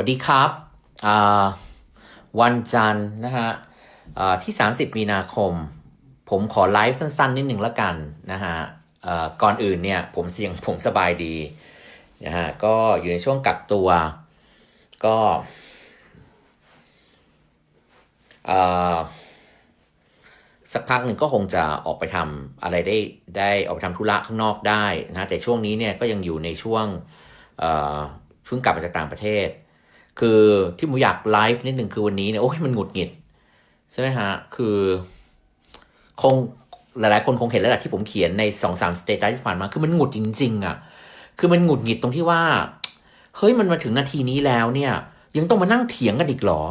วัสดีครับวันจันทร์นะฮะอ่าที่ 30 มีนาคม ผมขอไลฟ์สั้น ๆ นิดหนึ่งละกันนะฮะก่อนอื่นเนี่ยผมเสียงผมสบายดีนะฮะก็อยู่ในช่วงกักตัว ก็สักพักหนึ่งก็คงจะออกไปทำอะไรได้ได้ออกไปทำธุระข้างนอกได้นะแต่ช่วงนี้เนี่ยก็ยังอยู่ในช่วงเพิ่งกลับมาจากต่างประเทศ คือที่ผมอยากไลฟ์นิดหนึ่งคือวันนี้เนี่ยโอ้ยมันหงุดหงิด ใช่ไหมฮะ คือคงหลายๆ คนคงเห็นแล้วแหละที่ผมเขียนในสองสามสเตตัสที่ผ่านมาคือมันหงุดจริง ๆอะคือมันหงุดหงิดตรงที่ว่า เฮ้ยมันมาถึงนาทีนี้แล้วเนี่ย ยังต้องมานั่งเถียงกันอีกเหรอ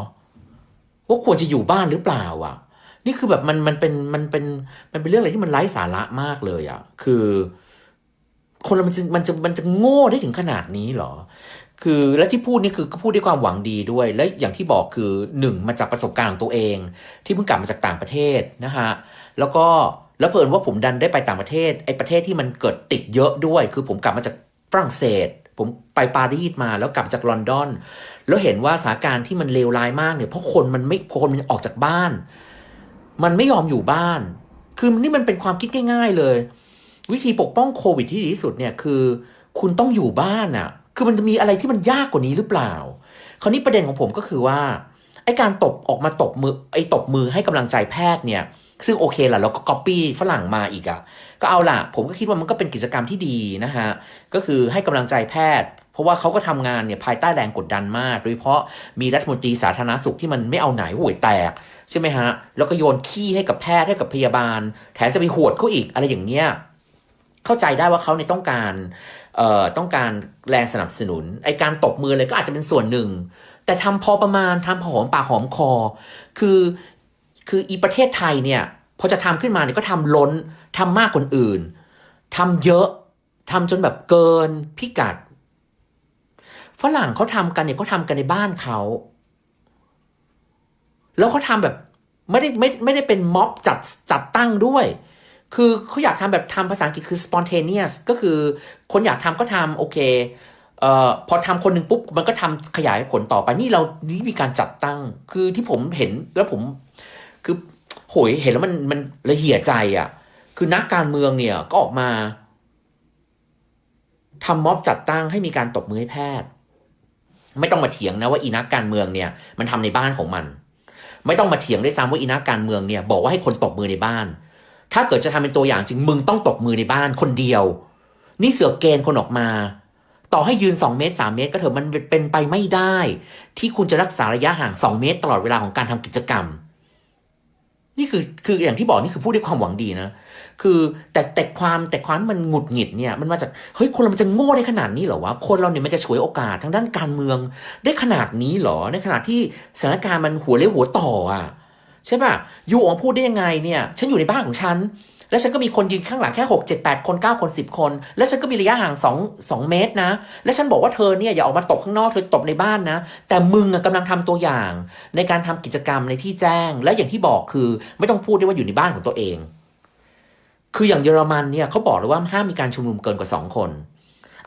ว่าควรจะอยู่บ้านหรือเปล่าอะ นี่คือแบบมันมันเป็นมันเป็นมันเป็นเรื่องอะไรที่มันไร้สาระมากเลยอะ คือ คนเรามันจะมันจะมันจะโง่ได้ถึงขนาดนี้เหรอ คือและที่พูดนี่คือพูดด้วยความหวังดีด้วย และอย่างที่บอกคือหนึ่งมาจากประสบการณ์ของตัวเอง ที่เพิ่งกลับมาจากต่างประเทศนะฮะแล้วก็แล้วเพิ่นว่าผมดันได้ไปต่างประเทศไอ้ประเทศที่มันเกิดติดเยอะด้วย คือผมกลับมาจากฝรั่งเศส ผมไปปารีสมาแล้วกลับจากลอนดอน แล้วเห็นว่าสถานการณ์ที่มันเลวร้ายมากเนี่ยเพราะคนมันไม่คนมันออกจากบ้าน มันไม่ยอมอยู่บ้าน คือนี่มันเป็นความคิดง่าย ๆเลย วิธีปกป้องโควิดที่ดีที่สุดเนี่ยคือ คุณต้องอยู่บ้านอะ่ะ คือมันจะมีอะไรที่มันยากกว่านี้หรือเปล่า คราวนี้ประเด็นของผมก็คือว่าไอการตบออกมาตบมือไอตบมือให้กำลังใจแพทย์เนี่ย ซึ่งโอเคแหละเราก็ก๊อปปี้ฝรั่งมาอีกอะ่ะก็เอาล่ะ ผมก็คิดว่ามันก็เป็นกิจกรรมที่ดีนะฮะ ก็คือให้กำลังใจแพทย์ เพราะว่าเขาก็ทำงานเนี่ยภายใต้แรงกดดันมาก โดยเฉพาะมีรัฐมนตรีสาธารณสุขที่มันไม่เอาไหนห่วยแตก ใช่ไหมฮะ แล้วก็โยนขี้ให้กับแพทย์ให้กับพยาบาล แถมจะไปหวดเขาอีกอะไรอย่างเงี้ยเข้าใจได้ว่าเขาเนี่ยต้องการ ต้องการแรงสนับสนุนไอการตบมือเลยก็อาจจะเป็นส่วนหนึ่ง แต่ทำพอประมาณทำพอหอมปากหอมคอ คือคืออีประเทศไทยเนี่ยพอจะทำขึ้นมาเนี่ยก็ทำล้นทำมากกว่าอื่นทำเยอะทำจนแบบเกินพิกัด ฝรั่งเขาทำกันเนี่ยเขาทำกันในบ้านเขา แล้วเขาทำแบบไม่ได้ไม่ไม่ได้เป็นม็อบจัดจัดตั้งด้วย คือเขาอยากทำแบบทำภาษาอังกฤษคือ spontaneous ก็คือคนอยากทำก็ทำโอเคเอ่อพอทำคนหนึ่งปุ๊บมันก็ทำขยายผลต่อไปนี่เรานี่มีการจัดตั้ง คือที่ผมเห็นแล้วผมคือโหยเห็นแล้วมันมันละเหี่ยใจอะ่ะ คือนักการเมืองเนี่ยก็ออกมาทำม็อบจัดตั้งให้มีการตบมือให้แพทย์ ไม่ต้องมาเถียงนะว่าอีนักการเมืองเนี่ย มันทำในบ้านของมัน ไม่ต้องมาเถียงได้วยซ้ำว่าอีนักการเมืองเนี่ย บอกว่าให้คนตบมือในบ้าน ถ้าเกิดจะทำเป็นตัวอย่างจริงมึงต้องตบมือในบ้านคนเดียว นี่เสือกเกณฑ์คนออกมา ต่อให้ยืน 2 เมตร 3 เมตร ก็เถอะมันเป็นไปไม่ได้ ที่คุณจะรักษาระยะห่าง 2 เมตร ตลอดเวลาของการทำกิจกรรม นี่คือคืออย่างที่บอกนี่คือพูดด้วยความหวังดีนะคือแต่แต่ความแต่ความมันหงุดหงิดเนี่ยมันมาจากเฮ้ยคนเรามันจะโง่ได้ขนาดนี้เหรอวะคนเราเนี่ยมันจะฉวยโอกาสทางด้านการเมือง ได้ขนาดนี้เหรอในขณะที่สถานการณ์มันหัวเลี้ยวหัวต่ออะ ใช่ป่ะยูออกมาพูดได้ยังไงเนี่ยฉันอยู่ในบ้านของฉัน แล้วฉันก็มีคนยืนข้างหลังแค่หกเจ็ดแปดคนเก้าคนสิบคน แล้วฉันก็มีระยะห่างสองสองเมตรนะ แล้วฉันบอกว่าเธอเนี่ยอย่าออกมาตบข้างนอกเธอตบในบ้านนะ แต่มึงอะกำลังทำตัวอย่าง ในการทำกิจกรรมในที่แจ้ง และอย่างที่บอกคือไม่ต้องพูดด้วยว่าอยู่ในบ้านของตัวเอง คืออย่างเยอรมันเนี่ยเขาบอกเลยว่าห้ามมีการชุมนุมเกินกว่าสองคน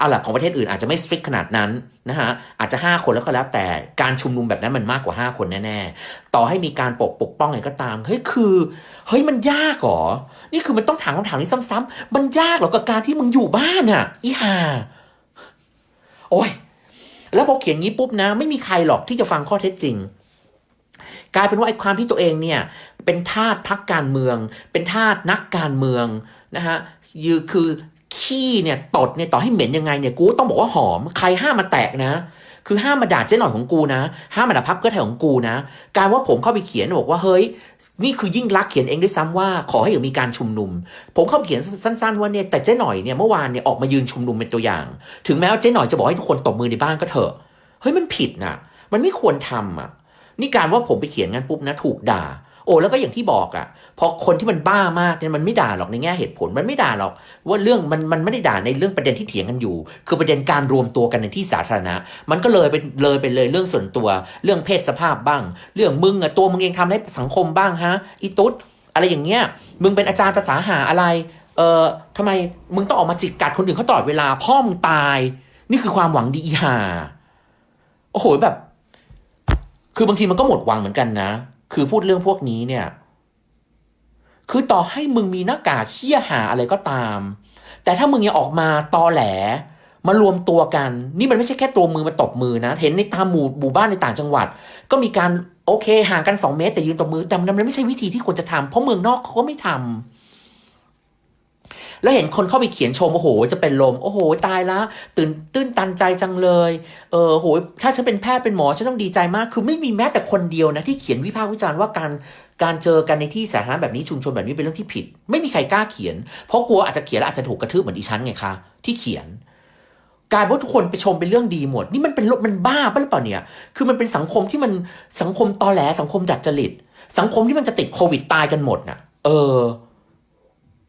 เอาล่ะของประเทศอื่นอาจจะไม่สตริกขนาดนั้นนะฮะอาจจะ 5 คนแล้วก็แล้วแต่การชุมนุมแบบนั้นมันมากกว่า 5 คนแน่ๆ ต่อให้มีการปกปกป้องอะไรก็ตามเฮ้ยคือเฮ้ยมันยากเหรอ นี่คือมันต้องถามคำถามนี้ซ้ำๆมันยากเหรอกับการที่มึงอยู่บ้านอะอีห่าโอ้ยแล้วพอเขียนงี้ปุ๊บนะ ไม่มีใครหรอกที่จะฟังข้อเท็จจริง กลายเป็นว่าไอ้ความที่ตัวเองเนี่ยเป็นทาสพักการเมือง เป็นทาสนักการเมืองนะฮะยือคือ ขี้เนี่ยตดเนี่ยต่อให้เหม็นยังไงเนี่ยกูต้องบอกว่าหอม ใครห้ามมาแตกนะ คือห้ามมาด่าเจ๊หน่อยของกูนะ ห้ามมาด่าพักเพื่อไทยของกูนะ การว่าผมเข้าไปเขียนบอกว่าเฮ้ย นี่คือยิ่งรักเขียนเองด้วยซ้ำว่า ขอให้อย่ามีการชุมนุม ผมเข้าไปเขียนสั้น ๆว่าเนี่ยแต่เจ๊หน่อยเนี่ยเมื่อวานเนี่ยออกมายืนชุมนุมเป็นตัวอย่าง ถึงแม้ว่าเจ๊หน่อยจะบอกให้ทุกคนตบมือในบ้านก็เถอะเฮ้ยมันผิดนะมันไม่ควรทำอะนี่การว่าผมไปเขียนงั้นปุ๊บนะถูกด่า โอ้แล้วก็อย่างที่บอกอะ่ะพอคนที่มันบ้ามากเนี่ยมันไม่ด่าหรอกในแง่เหตุผลมันไม่ด่าหรอก ว่าเรื่องมันมันไม่ได้ด่าในเรื่องประเด็นที่เถียงกันอยู่ คือประเด็นการรวมตัวกันในที่สาธารณะ มันก็เลยไปเลยไปเลยเรื่องส่วนตัว เรื่องเพศสภาพบ้าง เรื่องมึงอะตัวมึงเองทำให้สังคมบ้างฮะอีตุ๊ดอะไรอย่างเงี้ยมึงเป็นอาจารย์ภาษาหาอะไรเออทำไมมึงต้องออกมาจิกกัดคนอื่นเขาตลอดเวลาพ่อมึงตาย นี่คือความหวังดีอีห่าโอ้โหแบบ คือบางทีมันก็หมดหวังเหมือนกันนะ คือพูดเรื่องพวกนี้เนี่ย คือต่อให้มึงมีหน้ากากเชี่ยหาอะไรก็ตาม แต่ถ้ามึงยังออกมาตอแหล มารวมตัวกัน นี่มันไม่ใช่แค่ตัวมือมาตบมือนะ เห็นในตามหมู่หมู่บ้านในต่างจังหวัด ก็มีการโอเคห่างกัน 2 เมตรแต่ยืนตบมือแต่มันไม่ใช่วิธีที่ควรจะทำเพราะเมืองนอกเขาก็ไม่ทำ แล้วเห็นคนเข้าไปเขียนชมโอ้โห จะเป็นลมโอ้โหตายละตื่นตื้นตันใจจังเลยเออโหถ้าฉันเป็นแพทย์เป็นหมอฉันต้องดีใจมาก คือไม่มีแม้แต่คนเดียวนะที่เขียนวิพากษ์วิจารณ์ว่าการการเจอกันในที่สาธารณะแบบนี้ชุมชนแบบนี้เป็นเรื่องที่ผิด ไม่มีใครกล้าเขียน เพราะกลัวอาจจะเขียนแล้วอาจจะถูกกระทืบเหมือนดิฉันไงคะที่เขียนกลายเป็นว่าทุกคนไปชมเป็นเรื่องดีหมด นี่มันเป็นลกมันบ้าปะหรือเปล่าเนี่ย คือมันเป็นสังคมที่มันสังคมตอแหลสังคมดัดจริต สังคมที่มันจะติดโควิดตายกันหมดน่ะ เออ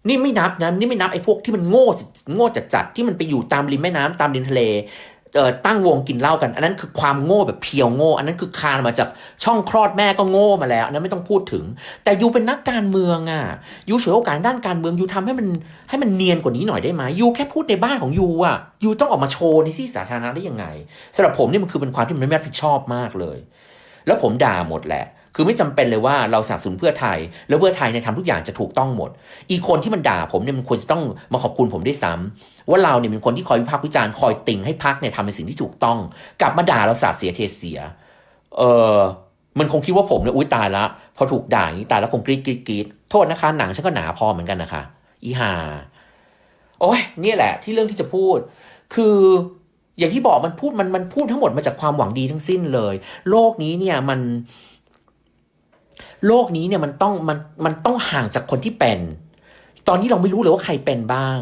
นี่ไม่นับนะนี่ไม่นับไอ้พวกที่มันโง่สิโง่จัดจัดๆที่มันไปอยู่ตามริมแม่น้ำตามริมทะเลเอ่อตั้งวงกินเหล้ากัน อันนั้นคือความโง่แบบเพียวโง่ อันนั้นคือคานมาจากช่องคลอดแม่ก็โง่มาแล้วอันนั้นไม่ต้องพูดถึง แต่ยูเป็นนักการเมืองอะยูฉวยโอกาสด้านการเมืองยูทำให้มันให้มันเนียนกว่านี้หน่อยได้ไหมยูแค่พูดในบ้านของยูอะยูต้องออกมาโชว์ในที่สาธารณะได้ยังไงสำหรับผมนี่มันคือเป็นความที่มันไม่รับผิดชอบมากเลย แล้วผมด่าหมดแหละ คือไม่จำเป็นเลยว่าเราสนับสนุนเพื่อไทย แล้วเพื่อไทยเนี่ยทำทุกอย่างจะถูกต้องหมด อีกคนที่มันด่าผมเนี่ยมันควรจะต้องมาขอบคุณผมด้วยซ้ำว่าเราเนี่ยเป็นคนที่คอยวิพากษ์วิจารณ์คอยติ่งให้พักเนี่ยทำในสิ่งที่ถูกต้อง กลับมาด่าเราสาดเสียเทเสีย เออมันคงคิดว่าผมเนี่ยอุ้ยตายละ พอถูกด่าอย่างนี้ตายแล้วคงกรีดกรีดกรีดโทษนะคะ หนังฉันก็หนาพอเหมือนกันนะคะ อีหาโอ้ยนี่แหละ ที่เรื่องที่จะพูด คืออย่างที่บอกมันพูดมันมันพูดทั้งหมดมาจากความหวังดีทั้งสิ้นเลย โลกนี้เนี่ยมัน โลกนี้เนี่ยมันต้องมันมันต้องห่างจากคนที่เป็น ตอนนี้เราไม่รู้เลยว่าใครเป็นบ้าง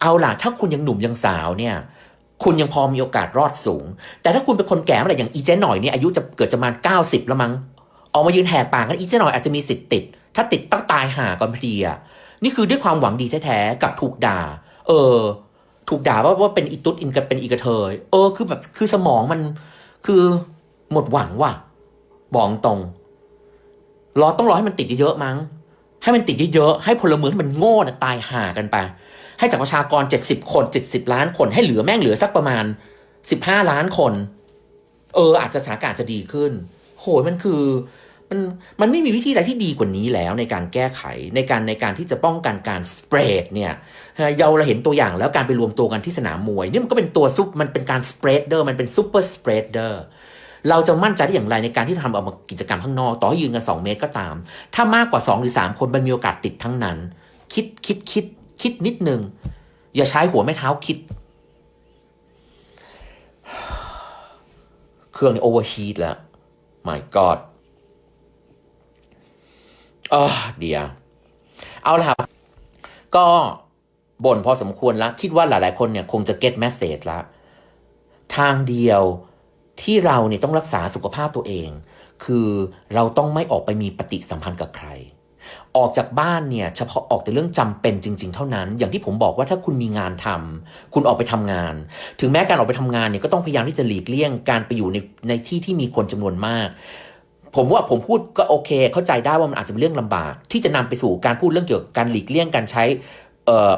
เอาล่ะถ้าคุณยังหนุ่มยังสาวเนี่ย คุณยังพอมีโอกาสรอดสูง แต่ถ้าคุณเป็นคนแก่เมื่อไหร่อย่างอีเจหน่อยเนี่ยอายุจะเกิดจะมาเก้าสิบแล้วมั้งออกมายืนแหกปากกันอีเจหน่อยอาจจะมีสิทธิ์ติด ถ้าติดต้องตายห่าก่อนพอดีอะนี่คือด้วยความหวังดีแท้ๆกับถูกด่า เออ ถูกด่าว่าว่าเป็นอีตุ๊ดอินกับเป็นอีกระเทย เออ คือแบบคือสมองมันคือหมดหวังว่ะบอกตรง รอต้องรอให้มันติดเยอะๆมั้ง ให้มันติดเยอะๆให้พลเมืองที่มันโง่น่ะตายห่ากันไป ให้จากประชากร 70 คน 70 ล้านคนให้เหลือแม่งเหลือสักประมาณ 15 ล้านคน เออ อาจจะสถานการณ์จจะดีขึ้น โหยมันคือมันมันไม่มีวิธีอะไรที่ดีกว่านี้แล้วในการแก้ไขในการในการที่จะป้องกันการสเปรดเนี่ยเราเราเห็นตัวอย่างแล้วการไปรวมตัวกันที่สนามมวยนี่มันก็เป็นตัวซุปมันเป็นการสเปรดเดอร์มันเป็นซูเปอร์สเปรดเดอร์ เราจะมั่นใจได้อย่างไรในการที่ทำออกมากิจกรรมข้างนอก ต่อยืนกัน 2 เมตรก็ตาม ถ้ามากกว่า 2 หรือ 3 คนมันมีโอกาสติดทั้งนั้น คิดคิดคิดคิดนิดนึง อย่าใช้หัวแม่เท้าคิด เครื่องนี่โอเวอร์ฮีทแล้ว my god เออเดียว เอาละครับก็บ่นพอสมควรแล้ว คิดว่าหลายๆ คนเนี่ยคงจะ get message แล้ว ทางเดียว ที่เราเนี่ยต้องรักษาสุขภาพตัวเอง คือเราต้องไม่ออกไปมีปฏิสัมพันธ์กับใคร ออกจากบ้านเนี่ยเฉพาะออกแต่เรื่องจำเป็นจริง ๆ เท่านั้น อย่างที่ผมบอกว่าถ้าคุณมีงานทำคุณออกไปทำงาน ถึงแม้การออกไปทำงานเนี่ยก็ต้องพยายามที่จะหลีกเลี่ยงการไปอยู่ในในที่ที่มีคนจำนวนมากผมว่าผมพูดก็โอเค เข้าใจได้ว่ามันอาจจะเป็นเรื่องลำบาก ที่จะนำไปสู่การพูดเรื่องเกี่ยวกับการหลีกเลี่ยงการใช้เอ่อ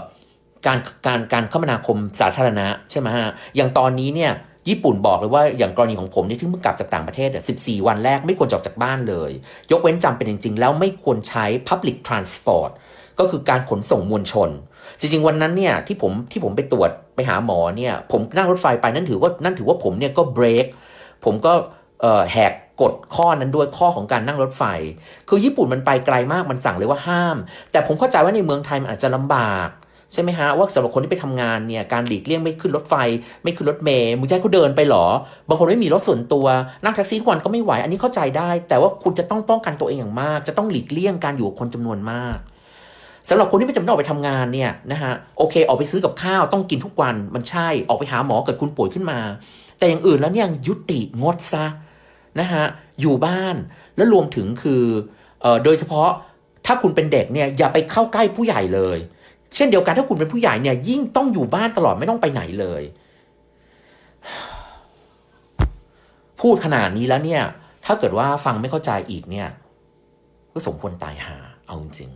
การการการคมนาคมสาธารณะใช่ไหมฮะอย่างตอนนี้เนี่ย ญี่ปุ่นบอกเลยว่าอย่างกรณีของผมเนี่ยที่เพิ่งกลับจากต่างประเทศอะ14 วันแรกไม่ควรจออกจากบ้านเลย ยกเว้นจำเป็นจริง ๆ แล้วไม่ควรใช้ Public Transport ก็คือการขนส่งมวลชน จริง ๆ วันนั้นเนี่ยที่ผมที่ผมไปตรวจไปหาหมอเนี่ยผมนั่งรถไฟไปนั่นถือว่านั่นถือว่าผมเนี่ยก็เบรกผมก็เออแหกกฎข้อนั้นด้วยข้อของการนั่งรถไฟ คือญี่ปุ่นมันไปไกลมากมันสั่งเลยว่าห้าม แต่ผมเข้าใจว่าในเมืองไทยมันอาจจะลำบาก ใช่ไหมฮะว่าสำหรับคนที่ไปทำงานเนี่ยการหลีกเลี่ยงไม่ขึ้นรถไฟ ไม่ขึ้นรถเมล์มึงจะให้เขาเดินไปหรอ บางคนไม่มีรถส่วนตัวนั่งแท็กซี่ทุกวันก็ไม่ไหวอันนี้เข้าใจได้ แต่ว่าคุณจะต้องป้องกันตัวเองอย่างมาก จะต้องหลีกเลี่ยงการอยู่กับคนจำนวนมากสำหรับคนที่ไม่จำเป็นออกไปทำงานเนี่ยนะฮะโอเค ออกไปซื้อกับข้าวต้องกินทุกวันมันใช่ออกไปหาหมอเกิดคุณป่วยขึ้นมา แต่อย่างอื่นแล้วเนี่ยยุติงดซะนะฮะอยู่บ้านแล้วรวมถึงคือออโดยเฉพาะถ้าคุณเป็นเด็กเนี่ยอย่าไปเข้าใกล้ผู้ใหญ่เลย เช่นเดียวกันถ้าคุณเป็นผู้ใหญ่เนี่ยยิ่งต้องอยู่บ้านตลอดไม่ต้องไปไหนเลย พูดขนาดนี้แล้วเนี่ย ถ้าเกิดว่าฟังไม่เข้าใจอีกเนี่ย ก็สมควรตายหาเอาจริง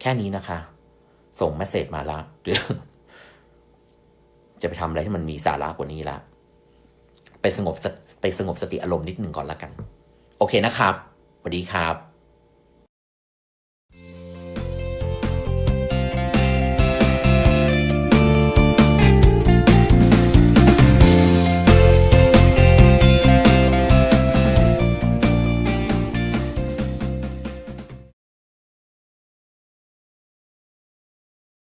แค่นี้นะคะ ส่งเมสเซจมาละเดี๋ยวจะไปทำอะไรที่มันมีสาระกว่านี้ละไปสงบไปสงบสติอารมณ์นิดหนึ่งก่อนละกัน โอเคนะครับสวัสดีครับ